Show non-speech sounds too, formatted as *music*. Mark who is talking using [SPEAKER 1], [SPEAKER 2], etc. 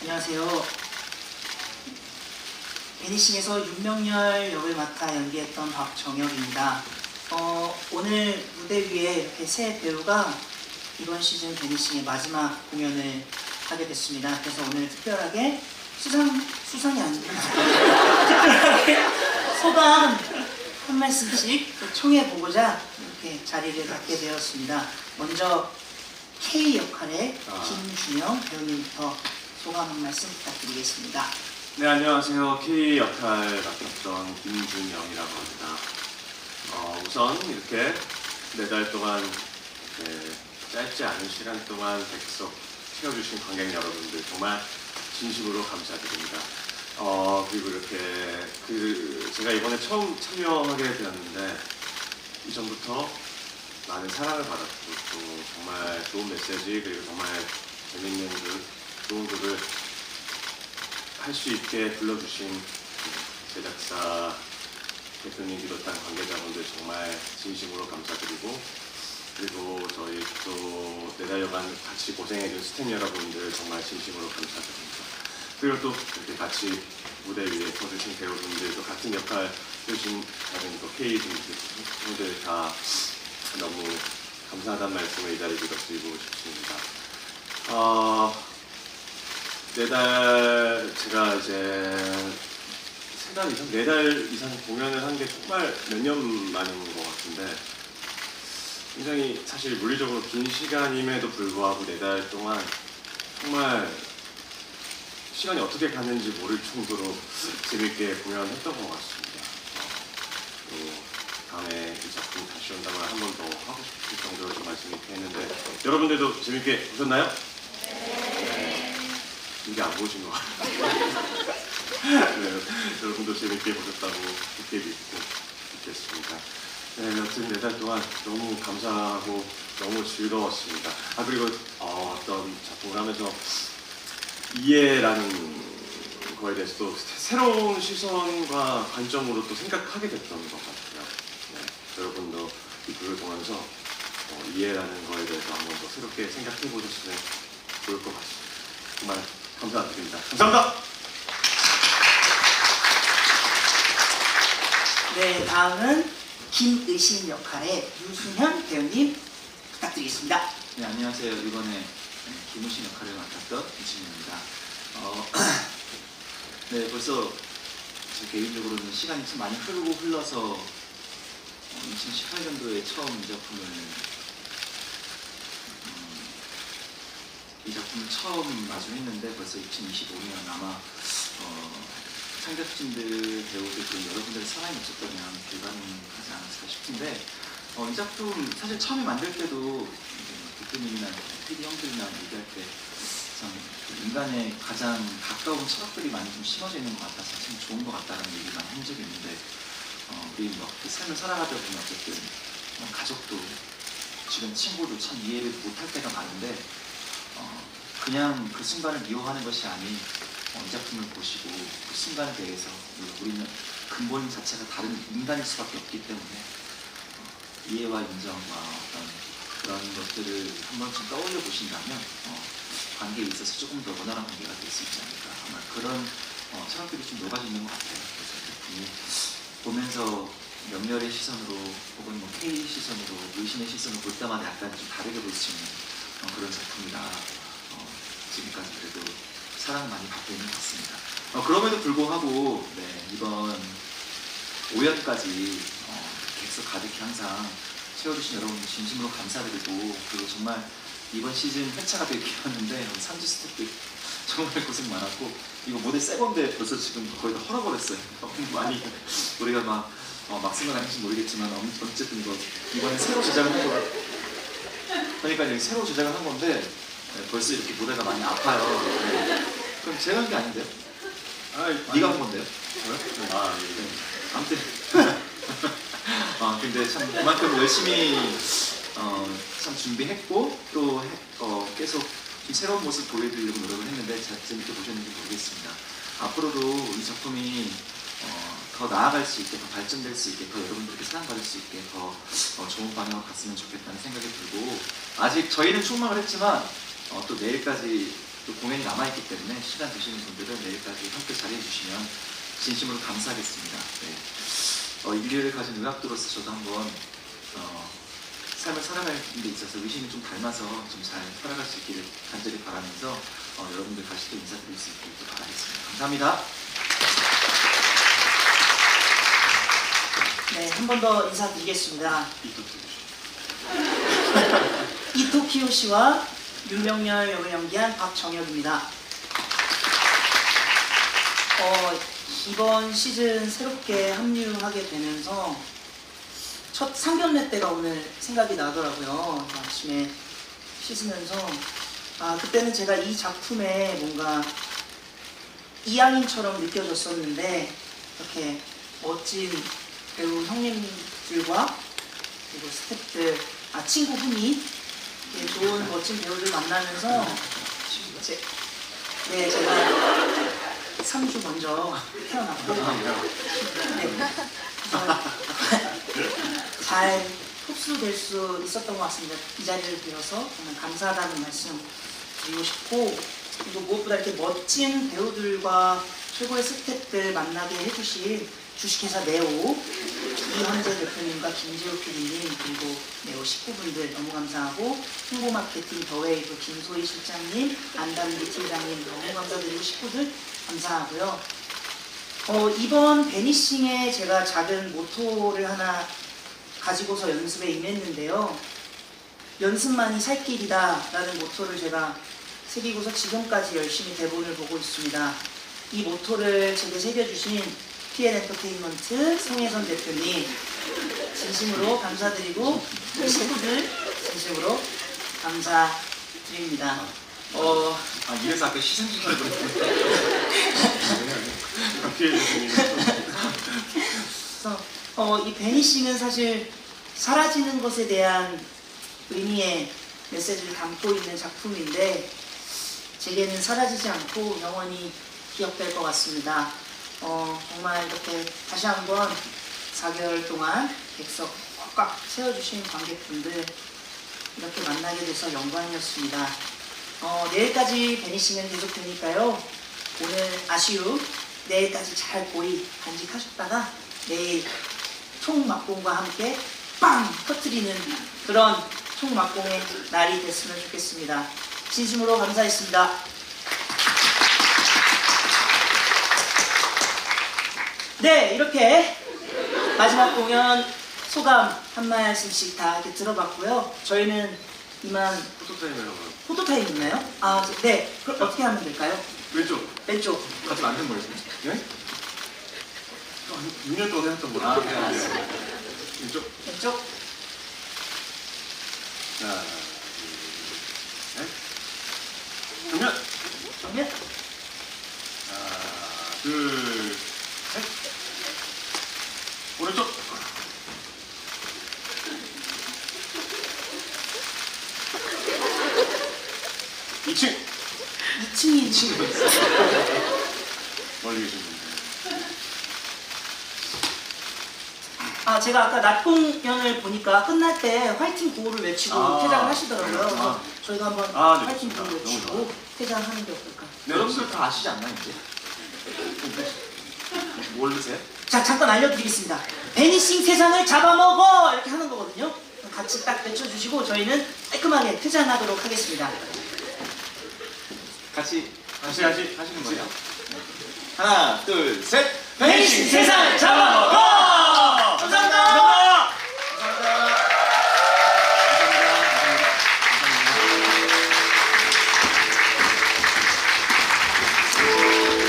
[SPEAKER 1] 안녕하세요. 베니싱에서 윤명열 역을 맡아 연기했던 박정혁입니다. 어, 오늘 무대 위에 이렇게 새 배우가 이번 시즌 베니싱의 마지막 공연을 하게 됐습니다. 그래서 오늘 특별하게 수상, 수상이 아니고 *laughs* 특별하게 소감 한 말씀씩 총해보고자 이렇게 자리를 갖게 되었습니다. 먼저 K 역할의
[SPEAKER 2] 아.
[SPEAKER 1] 김준영 배우님부터 소감 한 말씀 부탁드리겠습니다.
[SPEAKER 2] 네 안녕하세요 K 역할 맡았던 김준영이라고 합니다. 어, 우선 이렇게 네 달 동안 네, 짧지 않은 시간 동안 백석 채워주신 관객 여러분들 정말 진심으로 감사드립니다. 어, 그리고 이렇게 그 제가 이번에 처음 참여하게 되었는데 이전부터 많은 사랑을 받았고 또 정말 좋은 메시지 그리고 정말 재밌는 글, 좋은 글을 할 수 있게 불러주신 제작사 대표님 비롯한 관계자분들 정말 진심으로 감사드리고 그리고 저희 또 내달여간 같이 고생해준 스태프 여러분들 정말 진심으로 감사드립니다. 그리고 또 이렇게 같이 무대 위에 서주신 배우분들도 같은 역할 해주신 다른 또 K 분들 다 너무 감사하다는 말씀을 이 자리에서 드리고 싶습니다. 어, 네달 제가 이제 세 달 이상, 네 달 이상 공연을 한 게 정말 몇 년 만인 것 같은데 굉장히 사실 물리적으로 긴 시간임에도 불구하고 네 달 동안 정말 시간이 어떻게 갔는지 모를 정도로 재밌게 공연했던 것 같습니다. 어, 또 다음에 이 작품 다시 온다면 한 번 더 하고 싶을 정도로 정말 재밌게 했는데 여러분들도 재밌게 보셨나요? 네. 이게 안 보신 것 같아요. *laughs* 네, 여러분도 재밌게 보셨다고 좋게 믿고 있겠습니다. 네, 여튼 네달 동안 너무 감사하고 너무 즐거웠습니다. 아 그리고 어, 어떤 작품을 하면서 이해라는 거에 대해서 또 새로운 시선과 관점으로 또 생각하게 됐던 것 같아요. 네, 여러분도 이 글을 보면서 어, 이해라는 거에 대해서 한번 더 새롭게 생각해 보셨으면 좋을 것 같습니다. 정말 감사드립니다. 감사합니다.
[SPEAKER 1] 네, 다음은 김의신 역할의 유순현 배우님 부탁드리겠습니다.
[SPEAKER 3] 네, 안녕하세요. 이번에 김우신 역할을 맡았던 이진입니다. 어, *clears throat* 네, 벌써 제 개인적으로는 시간이 좀 많이 흐르고 흘러서 어, 2018년도에 처음 이 작품을 이 작품을 처음 마주했는데 벌써 2025년 아마 어, 창작진들 배우들 그 여러분들의 사랑이 없었다면 불가능하지 않았을까 싶은데 어, 이 작품 사실 처음에 만들 때도 뭐 대표님이나 PD 형들이나 얘기할 때 참 인간의 가장 가까운 철학들이 많이 좀 심어져 있는 것 같아서 참 좋은 것 같다는 얘기 많이 한 적이 있는데 어, 우리 뭐그 삶을 살아가다 보면 어쨌든 뭐 가족도 주변 친구도 참 이해를 못할 때가 많은데 어, 그냥 그 순간을 미워하는 것이 아닌 어, 이 작품을 보시고 그 순간에 대해서 우리는 근본 자체가 다른 인간일 수밖에 없기 때문에 어, 이해와 인정과 어떤 그런 것들을 한 번쯤 떠올려 보신다면 어, 관계에 있어서 조금 더 원활한 관계가 될 수 있지 않을까 아마 그런 어, 철학들이 좀 녹아져 있는 것 같아요. 그래서 이 작품이 보면서 명렬의 시선으로 혹은 뭐 K 시선으로 의심의 시선으로 볼 때마다 약간 좀 다르게 볼 수 있는 어, 그런 작품이라 어, 지금까지 그래도 사랑 많이 받고 있는 것 같습니다. 어, 그럼에도 불구하고 네, 이번 5연까지 어, 객석 가득히 항상 채워주신 여러분 진심으로 감사드리고 그리고 정말 이번 시즌 회차가 되게 길었는데 산지 스태프들 정말 고생 많았고 이거 모델 새 건데 벌써 지금 거의 다 헐어버렸어요. *laughs* 많이 우리가 막 어, 막 생각하는지 모르겠지만 어, 어쨌든 이거 이번에 새로 제작을 한 거. 그러니까 새로 제작을 한 건데 네, 벌써 이렇게 모델가 많이 아파요. 네. 그럼 제가 한 게 아닌데요?
[SPEAKER 2] 아,
[SPEAKER 3] 네가 한 건데요?
[SPEAKER 2] 아, 예.
[SPEAKER 3] 네. 아무튼 *laughs* 아 근데 참 그만큼 열심히 어, 참 준비했고 또 해- 어, 계속 좀 새로운 모습 보여드리려고 노력을 했는데 잘 재밌게 보셨는지 모르겠습니다. 앞으로도 이 작품이 어, 더 나아갈 수 있게 더 발전될 수 있게 더 여러분들께 사랑받을 수 있게 더 어, 좋은 방향으로 갔으면 좋겠다는 생각이 들고 아직 저희는 충망을 했지만 어, 또 내일까지 또 공연이 남아있기 때문에 시간 되시는 분들은 내일까지 함께 자리해주시면 진심으로 감사하겠습니다. 네. 어, 인류를 가진 의학도로서 저도 한번 어, 삶을 살아가는 데 있어서 의심이 좀 닮아서 좀 잘 살아갈 수 있기를 간절히 바라면서 어, 여러분들 다시 또 인사드릴 수 있길 또 바라겠습니다. 감사합니다.
[SPEAKER 1] 네, 한 번 더 인사드리겠습니다. 이토키오 *laughs* 씨와 윤명열 역을 연기한 박정혁입니다. 어, 이번 시즌 새롭게 합류하게 되면서 첫 상견례 때가 오늘 생각이 나더라고요. 아침에 씻으면서 아 그때는 제가 이 작품에 뭔가 이양인처럼 느껴졌었는데 이렇게 멋진 배우 형님들과 그리고 스태프들, 아 친구 훈이 이렇게 좋은 멋진 배우들 만나면서 제, 네 제가 3주 먼저 태어났거든요. 네. 그래서 잘 흡수될 수 있었던 것 같습니다. 이 자리를 빌어서 정말 감사하다는 말씀 드리고 싶고 그리고 무엇보다 이렇게 멋진 배우들과 최고의 스태프들 만나게 해주신 주식회사 네오 이현재 대표님과 김재호 PD님 그리고 네오 식구분들 너무 감사하고 홍보 마케팅 더웨이브 김소희 실장님 안담기 팀장님 너무 감사드리고 식구들 감사하고요. 어, 이번 베니싱에 제가 작은 모토를 하나 가지고서 연습에 임했는데요. 연습만이 살 길이다 라는 모토를 제가 새기고서 지금까지 열심히 대본을 보고 있습니다. 이 모토를 제게 새겨주신 PL 엔터테인먼트 송혜선 대표님 진심으로 감사드리고 식구들 진심으로 감사드립니다. 어,
[SPEAKER 3] 아, 이래서 아까 시상식을.
[SPEAKER 1] 그래서 어, 이 베니싱은 사실 사라지는 것에 대한 의미의 메시지를 담고 있는 작품인데 제게는 사라지지 않고 영원히 기억될 것 같습니다. 어, 정말 이렇게 다시 한번 4개월 동안 객석 꽉꽉 채워주신 관객분들 이렇게 만나게 돼서 영광이었습니다. 어, 내일까지 베니싱은 계속되니까요. 오늘 아쉬움 내일까지 잘 고이 간직하셨다가 내일 총막공과 함께 빵 터트리는 그런 총막공의 날이 됐으면 좋겠습니다. 진심으로 감사했습니다. 네, 이렇게 마지막 공연 소감 한 말씀씩 다 이렇게 들어봤고요. 저희는 이만
[SPEAKER 2] 포토타임이라고.
[SPEAKER 1] 포토타임 있나요? 아, 네. 그럼 어떻게 하면 될까요?
[SPEAKER 2] 왼쪽.
[SPEAKER 1] 왼쪽.
[SPEAKER 3] 같이 만든 거예요.
[SPEAKER 2] 네? 6년 동안 했던 거라.
[SPEAKER 3] 아, 네, 알겠습니다.
[SPEAKER 2] 왼쪽.
[SPEAKER 1] 왼쪽.
[SPEAKER 2] 하나, 둘, 셋. 정면.
[SPEAKER 1] 정면.
[SPEAKER 2] 하나, 둘, 2층!
[SPEAKER 1] 2층이 2층.
[SPEAKER 2] 멀리 계신 분.
[SPEAKER 1] 아 제가 아까 낙동연을 보니까 끝날 때 화이팅 구호를 외치고
[SPEAKER 3] 아,
[SPEAKER 1] 퇴장을 하시더라고요.
[SPEAKER 3] 아.
[SPEAKER 1] 저희가 한번
[SPEAKER 2] 아, 네,
[SPEAKER 1] 화이팅 구호 외치고 퇴장하는 게 어떨까?
[SPEAKER 2] 네,
[SPEAKER 3] 여러분들 다 아시지 않나요, 이제? 모르세요?
[SPEAKER 1] 자 잠깐 알려드리겠습니다. 베니싱 세상을 잡아먹어 이렇게 하는 거거든요. 같이 딱 외쳐주시고 저희는 깔끔하게 퇴장하도록 하겠습니다.
[SPEAKER 3] 같이
[SPEAKER 2] 같이, 같이.
[SPEAKER 3] 하시는 거예요? 하나, 둘, 셋!
[SPEAKER 1] 베니싱 세상을 잡아먹어!